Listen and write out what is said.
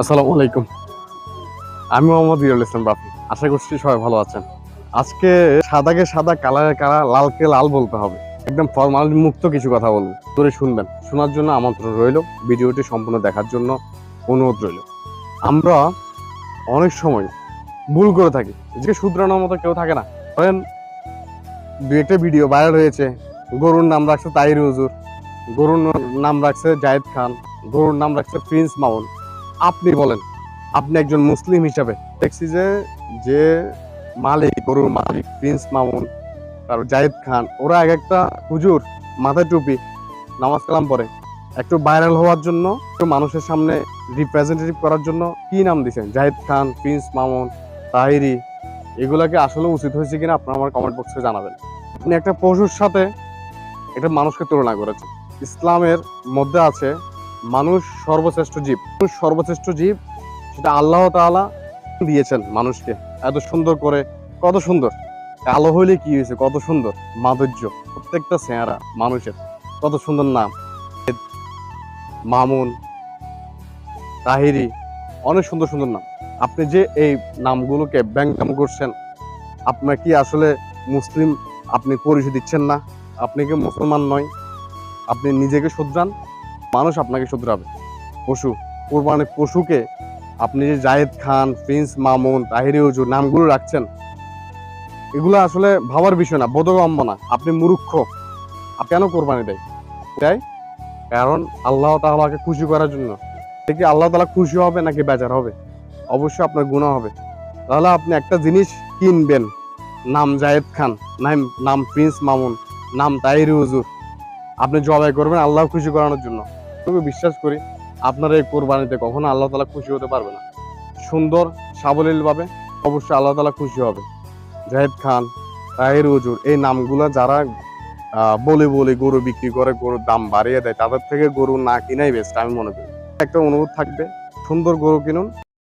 আসসালামু আলাইকুম। আমি মোহাম্মদ ইরুল ইসলাম রাফি আশা করছি সবাই ভালো আছেন। আজকে সাদাকে সাদা, কালারে কালা, লালকে লাল বলতে হবে। একদম ফর্মাল মুক্ত কিছু কথা বলব তোরে শুনবেন। শোনার জন্য আমন্ত্রণ রইল। ভিডিওটি সম্পূর্ণ দেখার জন্য অনুরোধ রইল। আমরা অনেক সময় ভুল করে থাকি। যে শুধরানোর মতো কেউ থাকে না। ধরেন দু একটা ভিডিও ভাইরাল হয়েছে। গরুর নাম রাখছে তাইর হুজুর। গরুর নাম রাখছে জায়েদ খান। গরুর নাম রাখছে প্রিন্স মামুন। আপনি বলেন, আপনি একজন মুসলিম হিসাবে দেখছি যে যে মালিক, গরুর মালিক, প্রিন্স মামুন, তারপর জাহিদ খান, ওরা এক একটা হুজুর, মাথায় টুপি, নামাজ কালাম পরে একটু ভাইরাল হওয়ার জন্য, একটু মানুষের সামনে রিপ্রেজেন্টেটিভ করার জন্য কি নাম দিছেন? জাহিদ খান, প্রিন্স মামুন, তাহিরি এগুলাকে আসলে উচিত হয়েছে কিনা আপনারা আমার কমেন্ট বক্সে জানাবেন। আপনি একটা পশুর সাথে একটা মানুষকে তুলনা করেছেন। ইসলামের মধ্যে আছে মানুষ সর্বশ্রেষ্ঠ জীব। মানুষ সর্বশ্রেষ্ঠ জীব, সেটা আল্লাহ তাআলা দিয়েছেন মানুষকে। এত সুন্দর করে, কত সুন্দর। কালো হইলে কি হয়েছে? কত সুন্দর। মাধুর্য। প্রত্যেকটা চেহারা মানুষের। কত সুন্দর নাম। মামুন, তাহিরি, অনেক সুন্দর সুন্দর নাম। আপনি যে এই নামগুলোকে ব্যাংকাম করছেন, আপনার কি আসলে মুসলিম আপনি পরিচয় দিচ্ছেন না? আপনি কি মুসলমান নয়? আপনি নিজেকে শুধরান? মানুষ আপনাকে শুধরাবে। পশু, কোরবানি পশুকে আপনি যে জায়েদ খান, প্রিন্স মামুন, তাহিরি উজু নামগুলো রাখছেন, এগুলো আসলে ভাবার বিষয় না, বোধগম্য না। আপনি মূর্খ। আপনি কেন কোরবানি দেয়? দেয় কারণ আল্লাহ তাআলাকে খুশি করার জন্য। দেখি আল্লাহ তালা খুশি হবে নাকি বেজার হবে? অবশ্যই আপনার গুণা হবে। তাহলে আপনি একটা জিনিস কিনবেন, নাম জায়েদ খান, নাম নাম প্রিন্স মামুন, নাম তাহিরি হুজুর। আপনি জবাই করবেন আল্লাহ খুশি করানোর জন্য। তবে বিশ্বাস করি, আপনার এই কোরবানিতে কখনো আল্লাহ তালা খুশি হতে পারবে না। সুন্দর, সাবলীলভাবে অবশ্যই আল্লাহ তালা খুশি হবে। জাহেদ খান, তাহির উজুর এই নামগুলো যারা বলে বলে গরু বিক্রি করে, গরুর দাম বাড়িয়ে দেয়, তাদের থেকে গরু না কিনাই বেস্ট আমি মনে করি। একটা অনুরোধ থাকবে, সুন্দর গরু কিনুন।